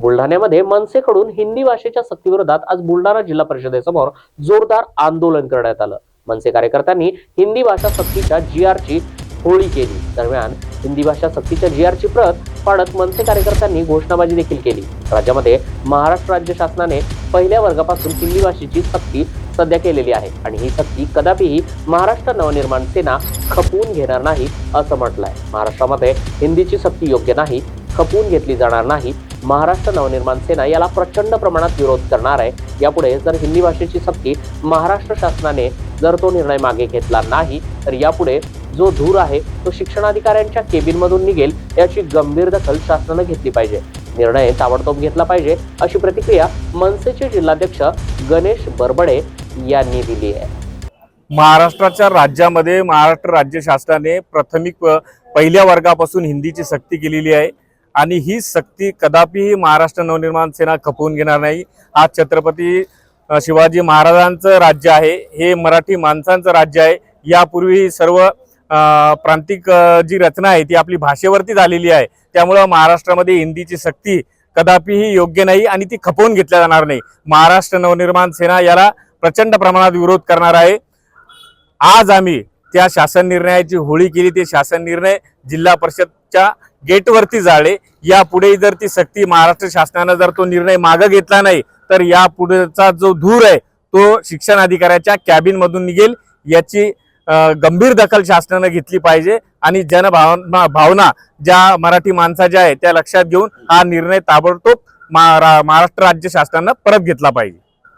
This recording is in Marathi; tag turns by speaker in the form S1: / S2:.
S1: बुलढाण्यामध्ये मनसेकडून हिंदी भाषेच्या सक्तीविरोधात आज बुलढाणा जिल्हा परिषदेसमोर जोरदार आंदोलन करण्यात आलं. मनसे कार्यकर्त्यांनी हिंदी भाषा सक्तीच्या जी आरची होळी केली. दरम्यान हिंदी भाषा सक्तीच्या जी आरची प्रत पाडत मनसे कार्यकर्त्यांनी घोषणाबाजी देखील केली. राज्यामध्ये महाराष्ट्र राज्य शासनाने पहिल्या वर्गापासून हिंदी भाषेची सक्ती सध्या केलेली आहे आणि ही सक्ती कदापिही महाराष्ट्र नवनिर्माण सेना खपवून घेणार नाही असं म्हटलंय. महाराष्ट्रामध्ये हिंदीची सक्ती योग्य नाही खपवून घेतली जाणार नाही महाराष्ट्र नवनिर्माण सेना याला प्रचंड प्रमाणात विरोध करणार आहे. यापुढे जर हिंदी भाषेची सक्ती महाराष्ट्र शासनाने जर तो निर्णय मागे घेतला नाही तर यापुढे जो धूर आहे तो शिक्षणाधिकाऱ्यांच्या केबिनमधून निघेल याची गंभीर दखल शासनानं घेतली पाहिजे. निर्णय ताबडतोब घेतला पाहिजे अशी प्रतिक्रिया मनसेचे जिल्हाध्यक्ष गणेश बरबडे यांनी दिली आहे.
S2: महाराष्ट्राच्या राज्यामध्ये महाराष्ट्र राज्य शासनाने प्राथमिक पहिल्या वर्गापासून हिंदीची सक्ती केलेली आहे. आणि ही सक्ती कदापिही महाराष्ट्र नवनिर्माण सेना खपवून घेणार नाही. आज छत्रपती शिवाजी महाराजांचं राज्य आहे हे मराठी माणसांचं राज्य आहे. यापूर्वी सर्व प्रांतिक जी रचना आहे ती आपली भाषेवरती झालेली आहे. त्यामुळं महाराष्ट्रामध्ये हिंदीची सक्ती कदापिही योग्य नाही आणि ती खपवून घेतल्या जाणार नाही. महाराष्ट्र नवनिर्माण सेना याला प्रचंड प्रमाणात विरोध करणार आहे. आज आम्ही त्या शासन निर्णयाची होळी केली. ते शासन निर्णय जिल्हा परिषदच्या गेटवरती जाळे यापुढे जर ती सक्ती महाराष्ट्र शासनानं जर तो निर्णय मागं घेतला नाही तर यापुढेचा जो धूर आहे तो शिक्षण अधिकाऱ्याच्या कॅबिनमधून निघेल. याची गंभीर दखल शासनानं घेतली पाहिजे आणि जनभावना भावना ज्या मराठी माणसाच्या आहे त्या लक्षात घेऊन हा निर्णय ताबडतोब महाराष्ट्र राज्य शासनानं परत घेतला पाहिजे.